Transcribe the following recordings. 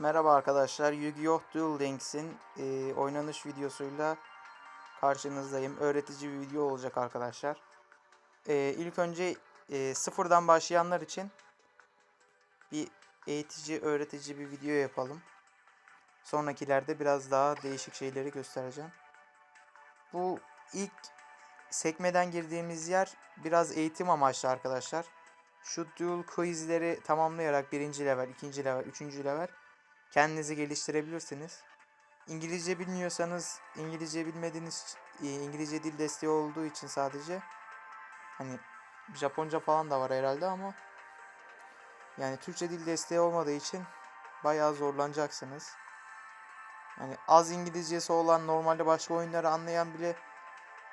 Merhaba arkadaşlar, Yu-Gi-Oh! Duel Links'in e, oynanış videosuyla karşınızdayım. Öğretici bir video olacak arkadaşlar. E, ilk önce e, sıfırdan başlayanlar için bir eğitici, öğretici bir video yapalım. Sonrakilerde biraz daha değişik şeyleri göstereceğim. Bu ilk sekmeden girdiğimiz yer biraz eğitim amaçlı arkadaşlar. Şu dual quizleri tamamlayarak birinci level, ikinci level, üçüncü level kendinizi geliştirebilirsiniz. İngilizce bilmiyorsanız, İngilizce bilmediğiniz e, İngilizce dil desteği olduğu için sadece hani Japonca falan da var herhalde ama yani Türkçe dil desteği olmadığı için bayağı zorlanacaksınız. Hani az İngilizcesi olan normalde başka oyunları anlayan bile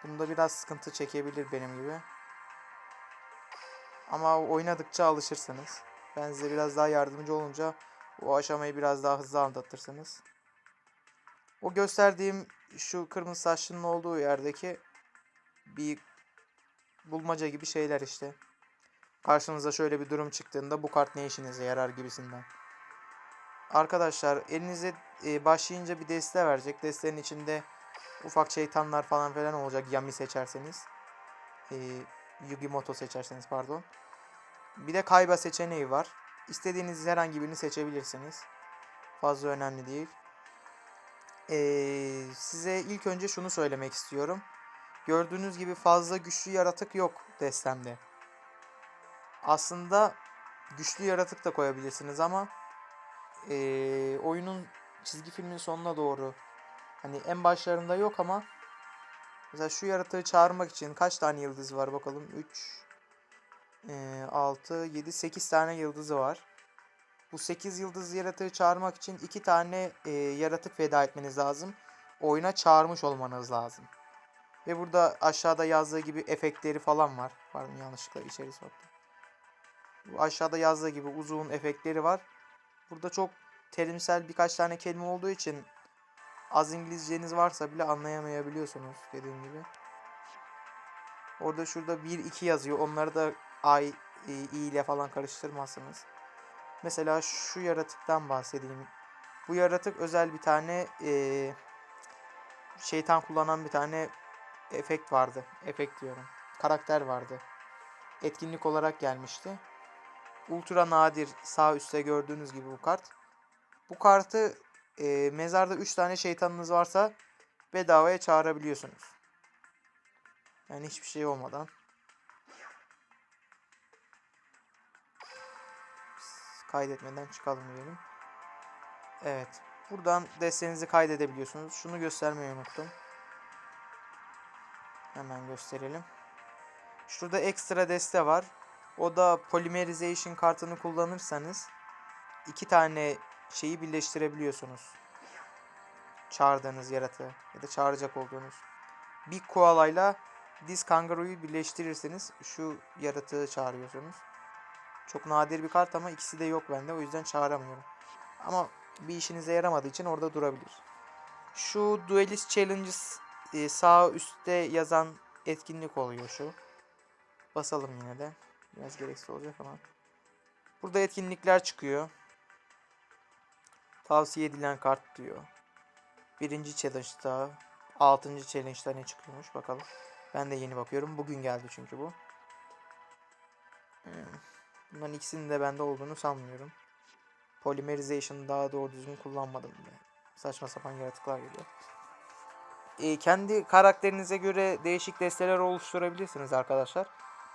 bunda biraz sıkıntı çekebilir benim gibi. Ama oynadıkça alışırsınız. Ben size biraz daha yardımcı olunca o aşamayı biraz daha hızlı anlatırsınız. O gösterdiğim şu kırmızı saçlının olduğu yerdeki bir bulmaca gibi şeyler işte. Karşınıza şöyle bir durum çıktığında bu kart ne işinize yarar gibisinden. Arkadaşlar elinize e, başlayınca bir deste verecek. Destenin içinde ufak şeytanlar falan filan olacak Yami seçerseniz. E, Yugimoto seçerseniz pardon. Bir de kayba seçeneği var. İstediğiniz herhangi birini seçebilirsiniz. Fazla önemli değil. Ee, size ilk önce şunu söylemek istiyorum. Gördüğünüz gibi fazla güçlü yaratık yok destemde. Aslında güçlü yaratık da koyabilirsiniz ama ee, oyunun çizgi filmin sonuna doğru hani en başlarında yok ama mesela şu yaratığı çağırmak için kaç tane yıldız var bakalım 3 6, 7, 8 tane yıldızı var. Bu 8 yıldız yaratığı çağırmak için 2 tane e, yaratık feda etmeniz lazım. Oyuna çağırmış olmanız lazım. Ve burada aşağıda yazdığı gibi efektleri falan var. Pardon yanlışlıkla içeri soktum. Bu aşağıda yazdığı gibi uzun efektleri var. Burada çok terimsel birkaç tane kelime olduğu için az İngilizceniz varsa bile anlayamayabiliyorsunuz dediğim gibi. Orada şurada 1 2 yazıyor. Onları da I, e, I ile falan karıştırmazsınız. Mesela şu yaratıktan bahsedeyim. Bu yaratık özel bir tane e, şeytan kullanan bir tane efekt vardı. Efekt diyorum. Karakter vardı. Etkinlik olarak gelmişti. Ultra nadir sağ üstte gördüğünüz gibi bu kart. Bu kartı e, mezarda 3 tane şeytanınız varsa bedavaya çağırabiliyorsunuz. Yani hiçbir şey olmadan. Kaydetmeden çıkalım diyelim. Evet. Buradan destenizi kaydedebiliyorsunuz. Şunu göstermeyi unuttum. Hemen gösterelim. Şurada ekstra deste var. O da polymerization kartını kullanırsanız iki tane şeyi birleştirebiliyorsunuz. Çağırdığınız yaratığı ya da çağıracak olduğunuz. Bir koalayla diz kangaruyu birleştirirseniz şu yaratığı çağırıyorsunuz. Çok nadir bir kart ama ikisi de yok bende. O yüzden çağıramıyorum. Ama bir işinize yaramadığı için orada durabilir. Şu Duelist Challenges e, sağ üstte yazan etkinlik oluyor şu. Basalım yine de. Biraz gereksiz olacak ama. Burada etkinlikler çıkıyor. Tavsiye edilen kart diyor. Birinci challenge'da, altıncı challenge'da ne çıkıyormuş bakalım. Ben de yeni bakıyorum. Bugün geldi çünkü bu. Hmm. Bunların ikisinin de bende olduğunu sanmıyorum. Polymerization daha doğru düzgün kullanmadım bile. Saçma sapan yaratıklar geliyor. E, kendi karakterinize göre değişik desteler oluşturabilirsiniz arkadaşlar.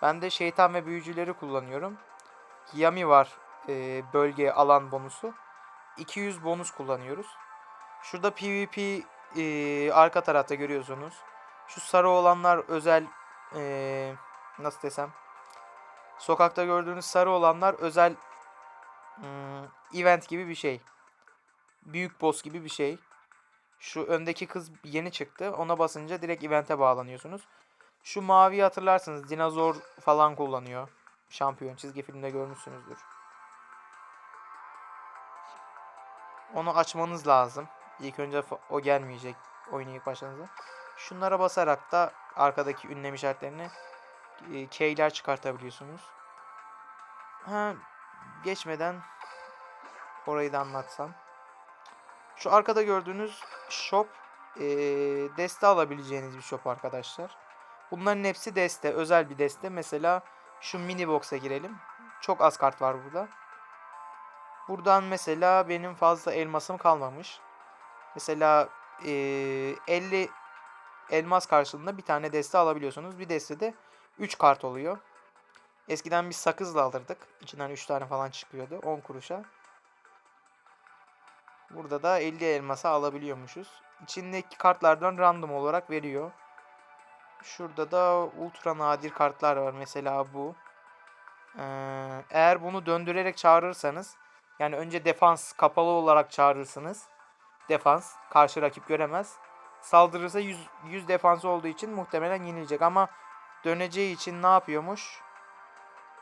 Ben de şeytan ve büyücüleri kullanıyorum. Yami var e, bölge alan bonusu. 200 bonus kullanıyoruz. Şurada PvP e, arka tarafta görüyorsunuz. Şu sarı olanlar özel e, nasıl desem Sokakta gördüğünüz sarı olanlar özel hmm, event gibi bir şey. Büyük boss gibi bir şey. Şu öndeki kız yeni çıktı. Ona basınca direkt event'e bağlanıyorsunuz. Şu mavi hatırlarsınız. Dinozor falan kullanıyor. Şampiyon çizgi filmde görmüşsünüzdür. Onu açmanız lazım. İlk önce o gelmeyecek oyunu ilk başladığınızda. Şunlara basarak da arkadaki ünlem işaretlerini keyler çıkartabiliyorsunuz. Ha geçmeden orayı da anlatsam. Şu arkada gördüğünüz shop eee, deste alabileceğiniz bir shop arkadaşlar. Bunların hepsi deste. Özel bir deste. Mesela şu mini box'a girelim. Çok az kart var burada. Buradan mesela benim fazla elmasım kalmamış. Mesela eee 50 elmas karşılığında bir tane deste alabiliyorsunuz. Bir destede 3 kart oluyor. Eskiden biz sakızla alırdık. İçinden 3 tane falan çıkıyordu. 10 kuruşa. Burada da 50 elmasa alabiliyormuşuz. İçindeki kartlardan random olarak veriyor. Şurada da ultra nadir kartlar var. Mesela bu. Ee, eğer bunu döndürerek çağırırsanız yani önce defans kapalı olarak çağırırsınız. Defans karşı rakip göremez. Saldırırsa 100, 100 defansı olduğu için muhtemelen yenilecek ama döneceği için ne yapıyormuş?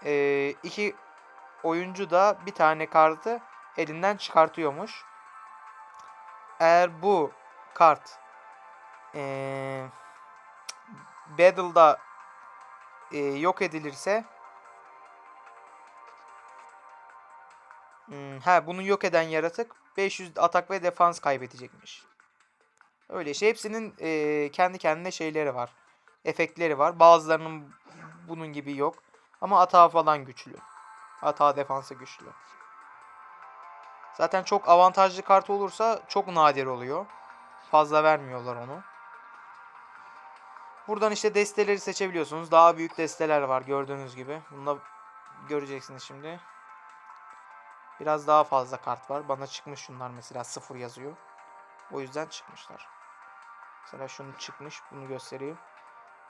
Ee, iki oyuncu da bir tane kartı elinden çıkartıyormuş. Eğer bu kart ee, Battle'da ee, yok edilirse Hmm, ha bunu yok eden yaratık 500 atak ve defans kaybedecekmiş. Öyle şey. Hepsinin eee, kendi kendine şeyleri var. Efektleri var. Bazılarının bunun gibi yok. Ama atağı falan güçlü. Atağı defansı güçlü. Zaten çok avantajlı kart olursa çok nadir oluyor. Fazla vermiyorlar onu. Buradan işte desteleri seçebiliyorsunuz. Daha büyük desteler var gördüğünüz gibi. Bunu da göreceksiniz şimdi. Biraz daha fazla kart var. Bana çıkmış şunlar mesela sıfır yazıyor. O yüzden çıkmışlar. Mesela şunu çıkmış. Bunu göstereyim.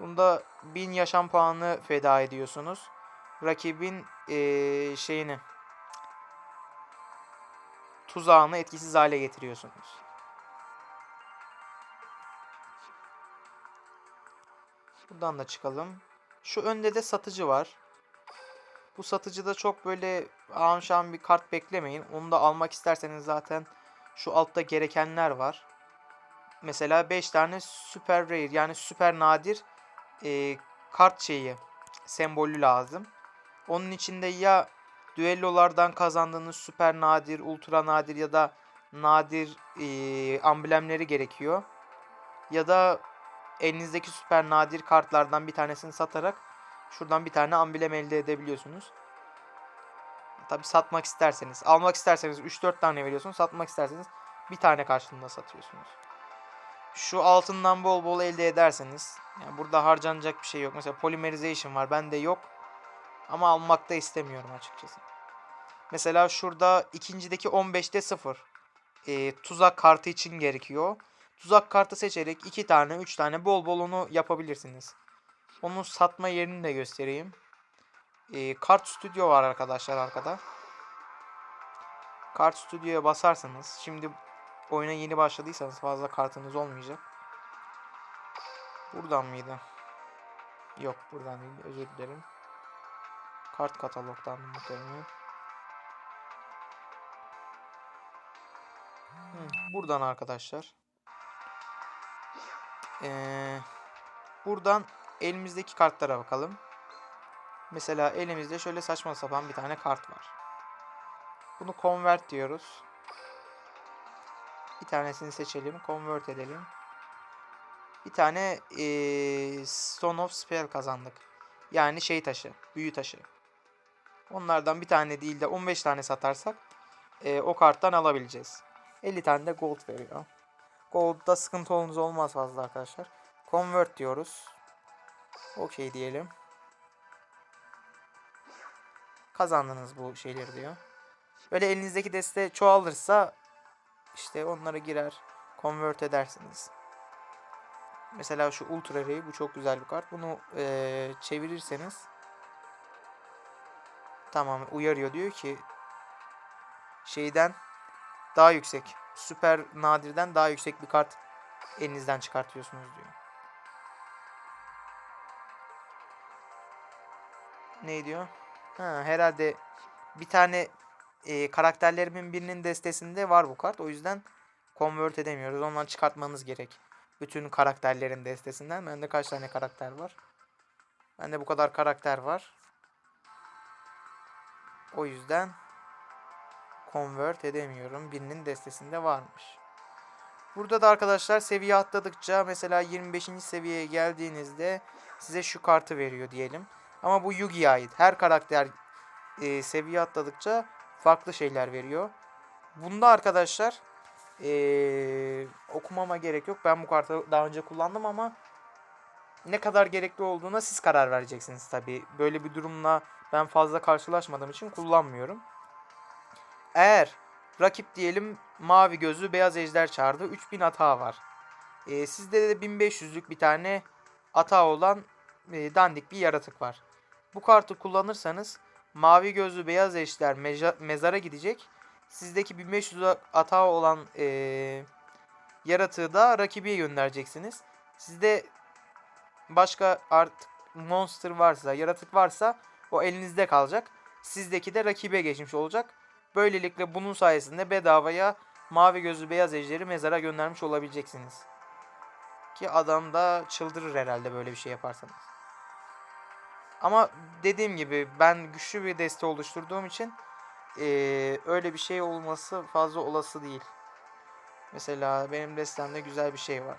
Bunda 1000 yaşam puanı feda ediyorsunuz. Rakibin eee, şeyini tuzağını etkisiz hale getiriyorsunuz. Buradan da çıkalım. Şu önde de satıcı var. Bu satıcıda çok böyle ağam bir kart beklemeyin. Onu da almak isterseniz zaten şu altta gerekenler var. Mesela 5 tane süper rare yani süper nadir e, kart şeyi sembolü lazım. Onun içinde ya düellolardan kazandığınız süper nadir, ultra nadir ya da nadir e, amblemleri gerekiyor. Ya da elinizdeki süper nadir kartlardan bir tanesini satarak şuradan bir tane amblem elde edebiliyorsunuz. Tabi satmak isterseniz, almak isterseniz 3-4 tane veriyorsunuz, satmak isterseniz bir tane karşılığında satıyorsunuz. Şu altından bol bol elde ederseniz, yani burada harcanacak bir şey yok. Mesela polymerization var, bende yok. Ama almak da istemiyorum açıkçası. Mesela şurada ikincideki 15'te 0. E, tuzak kartı için gerekiyor. Tuzak kartı seçerek 2 tane 3 tane bol bol onu yapabilirsiniz. Onun satma yerini de göstereyim. E, kart stüdyo var arkadaşlar arkada. Kart stüdyoya basarsanız şimdi oyuna yeni başladıysanız fazla kartınız olmayacak. Buradan mıydı? Yok buradan değil özür dilerim. Kart katalogdan muhtemelen. Hı, buradan arkadaşlar. Ee, buradan elimizdeki kartlara bakalım. Mesela elimizde şöyle saçma sapan bir tane kart var. Bunu convert diyoruz. Tanesini seçelim. Convert edelim. Bir tane ee, Stone of Spell kazandık. Yani şey taşı. Büyü taşı. Onlardan bir tane değil de 15 tane satarsak ee, o karttan alabileceğiz. 50 tane de gold veriyor. Gold'da sıkıntı olunuz olmaz fazla arkadaşlar. Convert diyoruz. Okey diyelim. Kazandınız bu şeyleri diyor. Böyle elinizdeki deste çoğalırsa işte onlara girer. Convert edersiniz. Mesela şu Ultra Ray bu çok güzel bir kart. Bunu ee, çevirirseniz tamam uyarıyor diyor ki şeyden daha yüksek süper nadirden daha yüksek bir kart elinizden çıkartıyorsunuz diyor. Ne diyor? Ha, herhalde bir tane e, karakterlerimin birinin destesinde var bu kart. O yüzden convert edemiyoruz. Ondan çıkartmanız gerek. Bütün karakterlerin destesinden. Bende kaç tane karakter var? Bende bu kadar karakter var. O yüzden convert edemiyorum. Birinin destesinde varmış. Burada da arkadaşlar seviye atladıkça mesela 25. seviyeye geldiğinizde size şu kartı veriyor diyelim. Ama bu Yugi'ye ait. Her karakter e, seviye atladıkça farklı şeyler veriyor. Bunda arkadaşlar e, okumama gerek yok. Ben bu kartı daha önce kullandım ama ne kadar gerekli olduğuna siz karar vereceksiniz tabi. Böyle bir durumla ben fazla karşılaşmadığım için kullanmıyorum. Eğer rakip diyelim mavi gözlü beyaz ejder çağırdı. 3000 hata var. Ee, sizde de 1500'lük bir tane hata olan e, dandik bir yaratık var. Bu kartı kullanırsanız mavi gözlü beyaz meja- mezara gidecek. Sizdeki 1500 hata olan e, yaratığı da rakibiye göndereceksiniz. Sizde başka artık monster varsa, yaratık varsa o elinizde kalacak. Sizdeki de rakibe geçmiş olacak. Böylelikle bunun sayesinde bedavaya mavi gözlü beyaz ejderi mezara göndermiş olabileceksiniz. Ki adam da çıldırır herhalde böyle bir şey yaparsanız. Ama dediğim gibi ben güçlü bir deste oluşturduğum için eee, öyle bir şey olması fazla olası değil. Mesela benim destemde güzel bir şey var.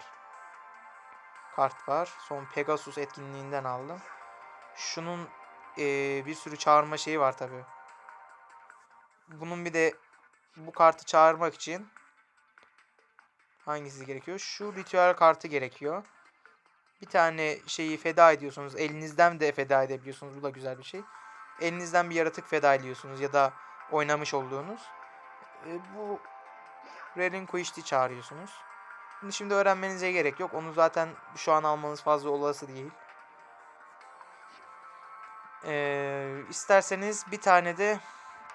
Kart var. Son Pegasus etkinliğinden aldım. Şunun eee, bir sürü çağırma şeyi var tabi. Bunun bir de bu kartı çağırmak için hangisi gerekiyor? Şu ritüel kartı gerekiyor. Bir tane şeyi feda ediyorsunuz. Elinizden de feda edebiliyorsunuz. Bu da güzel bir şey. Elinizden bir yaratık feda ediyorsunuz ya da oynamış olduğunuz. E, bu Relinquished'i çağırıyorsunuz. Bunu şimdi öğrenmenize gerek yok. Onu zaten şu an almanız fazla olası değil. Ee, isterseniz bir tane de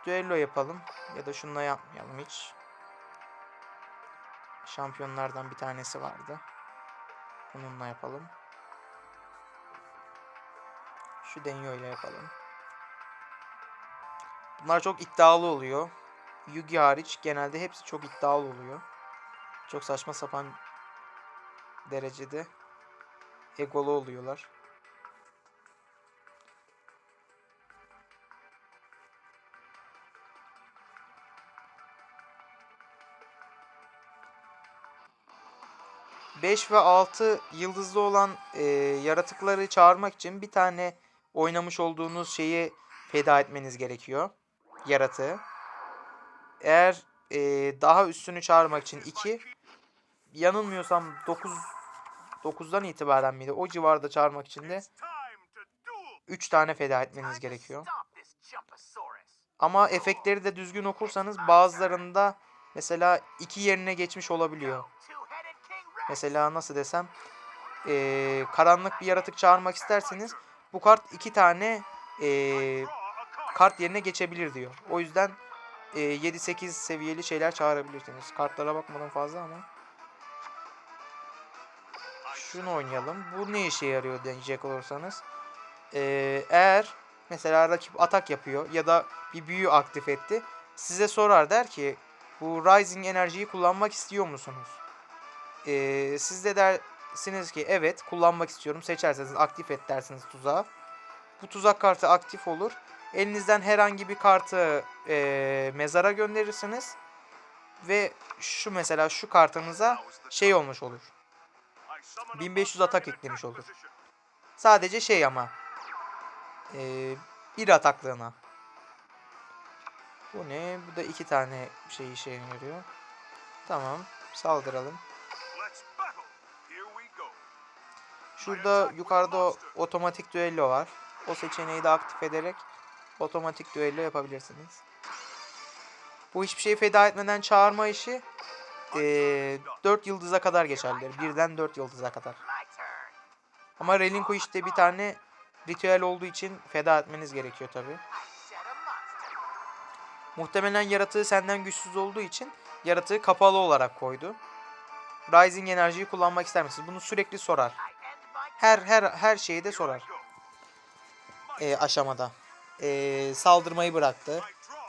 düello yapalım. Ya da şununla yapmayalım hiç. Şampiyonlardan bir tanesi vardı. Onunla yapalım. Şu Denyo ile yapalım. Bunlar çok iddialı oluyor. Yugi hariç genelde hepsi çok iddialı oluyor. Çok saçma sapan derecede egolu oluyorlar. Beş ve 6 yıldızlı olan e, yaratıkları çağırmak için bir tane oynamış olduğunuz şeyi feda etmeniz gerekiyor. Yaratığı. Eğer e, daha üstünü çağırmak için 2 yanılmıyorsam 9 9'dan itibaren miydi? O civarda çağırmak için de 3 tane feda etmeniz gerekiyor. Ama efektleri de düzgün okursanız bazılarında mesela 2 yerine geçmiş olabiliyor. Mesela nasıl desem eee, karanlık bir yaratık çağırmak isterseniz bu kart 2 tane eee, kart yerine geçebilir diyor. O yüzden e, 7-8 seviyeli şeyler çağırabilirsiniz. Kartlara bakmadan fazla ama. Şunu oynayalım. Bu ne işe yarıyor diyecek olursanız. Ee, eğer mesela rakip atak yapıyor ya da bir büyü aktif etti. Size sorar der ki bu Rising enerjiyi kullanmak istiyor musunuz? Ee, siz de dersiniz ki evet kullanmak istiyorum. Seçerseniz aktif et dersiniz tuzağı. Bu tuzak kartı aktif olur. Elinizden herhangi bir kartı e, mezara gönderirsiniz. Ve şu mesela şu kartınıza şey olmuş olur. 1500 atak eklemiş olur. Sadece şey ama. E, bir ataklığına. Bu ne? Bu da iki tane şey işe yarıyor. Tamam. Saldıralım. Şurada yukarıda otomatik düello var. O seçeneği de aktif ederek otomatik düello yapabilirsiniz. Bu hiçbir şeyi feda etmeden çağırma işi eee 4 yıldıza kadar geçerlidir. Birden 4 yıldıza kadar. Ama Relinquish'te bir tane ritüel olduğu için feda etmeniz gerekiyor tabi. Muhtemelen yaratığı senden güçsüz olduğu için yaratığı kapalı olarak koydu. Rising enerjiyi kullanmak ister misiniz? Bunu sürekli sorar. Her her her şeyi de sorar. Ee, aşamada. Ee, saldırmayı bıraktı.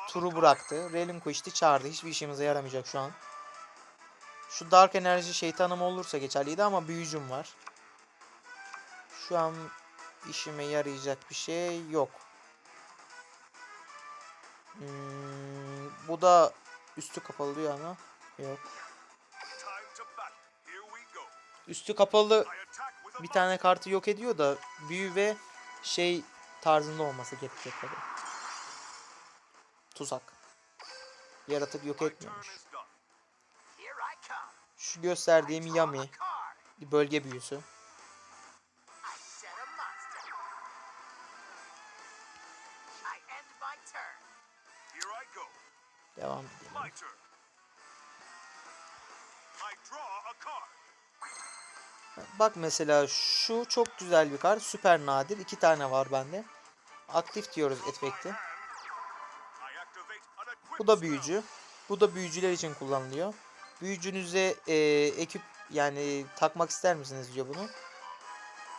Turu bıraktı. Relinquished'i çağırdı. Hiçbir işimize yaramayacak şu an. Şu Dark Enerji şeytanım olursa geçerliydi ama büyücüm var. Şu an işime yarayacak bir şey yok. Hmm, bu da üstü kapalı diyor ama yok. Üstü kapalı bir tane kartı yok ediyor da büyü ve şey tarzında olması gerekecek tabii. Tuzak. Yaratık yok etmiyormuş. Şu gösterdiğim Yami bölge büyüsü. I set Bak mesela şu çok güzel bir kart. Süper nadir. iki tane var bende. Aktif diyoruz efekti. Bu da büyücü. Bu da büyücüler için kullanılıyor. Büyücünüze e, ekip yani takmak ister misiniz diyor bunu.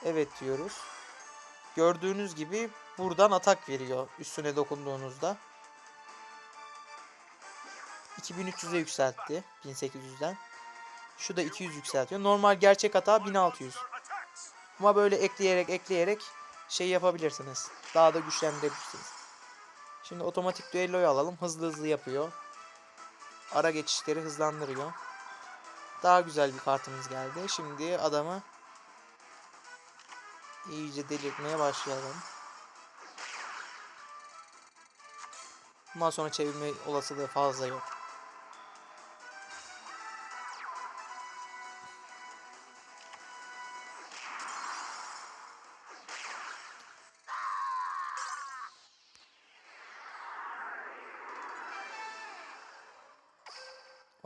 Evet diyoruz. Gördüğünüz gibi buradan atak veriyor üstüne dokunduğunuzda. 2300'e yükseltti 1800'den. Şu da 200 yükseltiyor. Normal gerçek hata 1600. Monster attacks. Ama böyle ekleyerek ekleyerek şey yapabilirsiniz. Daha da güçlendirebilirsiniz. Şimdi otomatik düelloyu alalım. Hızlı hızlı yapıyor. Ara geçişleri hızlandırıyor. Daha güzel bir kartımız geldi. Şimdi adamı iyice delirtmeye başlayalım. Bundan sonra çevirme olasılığı fazla yok.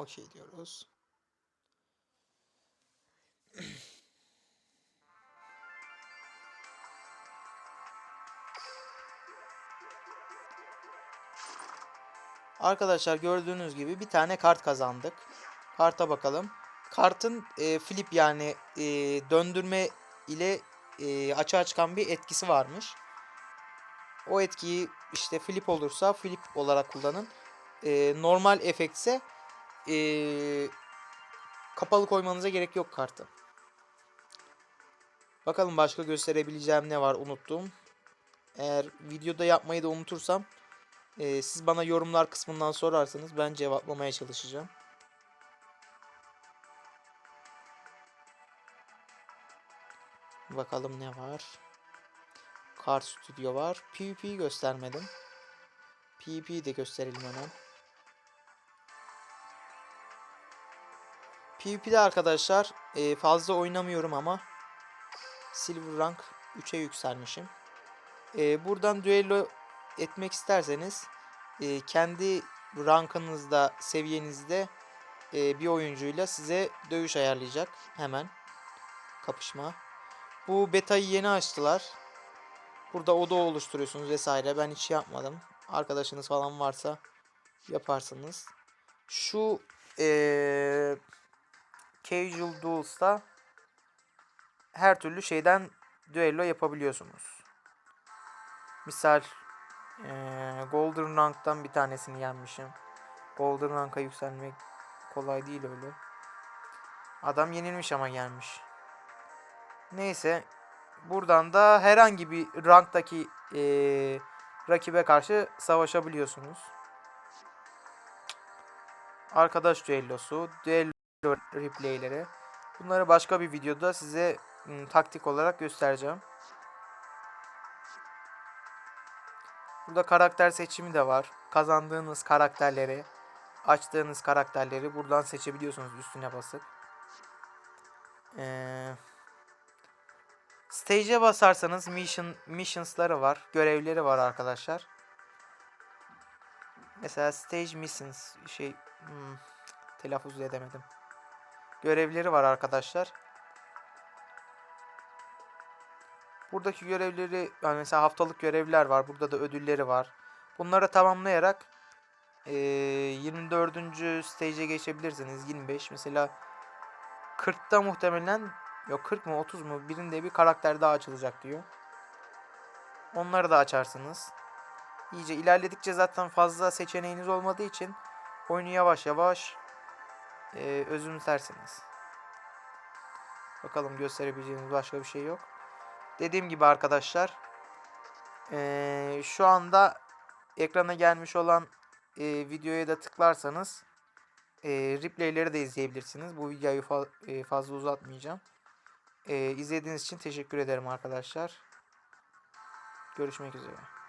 Okey diyoruz. Arkadaşlar gördüğünüz gibi bir tane kart kazandık. Karta bakalım. Kartın e, flip yani e, döndürme ile e, açığa çıkan bir etkisi varmış. O etkiyi işte flip olursa flip olarak kullanın. E, normal efekt ise e, kapalı koymanıza gerek yok kartı. Bakalım başka gösterebileceğim ne var unuttum. Eğer videoda yapmayı da unutursam e, siz bana yorumlar kısmından sorarsanız ben cevaplamaya çalışacağım. Bakalım ne var. Kart Studio var. PvP göstermedim. PvP'yi de gösterelim hemen. PvP'de arkadaşlar e, fazla oynamıyorum ama Silver Rank 3'e yükselmişim. E, buradan düello etmek isterseniz e, kendi rankınızda, seviyenizde e, bir oyuncuyla size dövüş ayarlayacak hemen. Kapışma. Bu betayı yeni açtılar. Burada oda oluşturuyorsunuz vesaire. Ben hiç yapmadım. Arkadaşınız falan varsa yaparsınız. Şu eee Casual Duels'ta her türlü şeyden düello yapabiliyorsunuz. Misal eee, Golden Rank'tan bir tanesini yenmişim. Golden Rank'a yükselmek kolay değil öyle. Adam yenilmiş ama gelmiş. Neyse. Buradan da herhangi bir ranktaki eee, rakibe karşı savaşabiliyorsunuz. Arkadaş düellosu, düello replayleri. Bunları başka bir videoda size ım, taktik olarak göstereceğim. Burada karakter seçimi de var. Kazandığınız karakterleri, açtığınız karakterleri buradan seçebiliyorsunuz üstüne basıp. Ee, stage'e basarsanız mission missions'ları var, görevleri var arkadaşlar. Mesela stage missions şey hmm, telaffuz edemedim. Görevleri var arkadaşlar. Buradaki görevleri yani mesela haftalık görevler var. Burada da ödülleri var. Bunları tamamlayarak eee 24. stage'e geçebilirsiniz. 25 mesela 40'ta muhtemelen yok 40 mı 30 mu birinde bir karakter daha açılacak diyor. Onları da açarsınız. İyice ilerledikçe zaten fazla seçeneğiniz olmadığı için oyunu yavaş yavaş eee özümsersiniz. Bakalım gösterebileceğiniz başka bir şey yok. Dediğim gibi arkadaşlar eee, şu anda ekrana gelmiş olan eee, videoya da tıklarsanız e, replayleri de izleyebilirsiniz. Bu videoyu fa- e, fazla uzatmayacağım. E, izlediğiniz için teşekkür ederim arkadaşlar. Görüşmek üzere.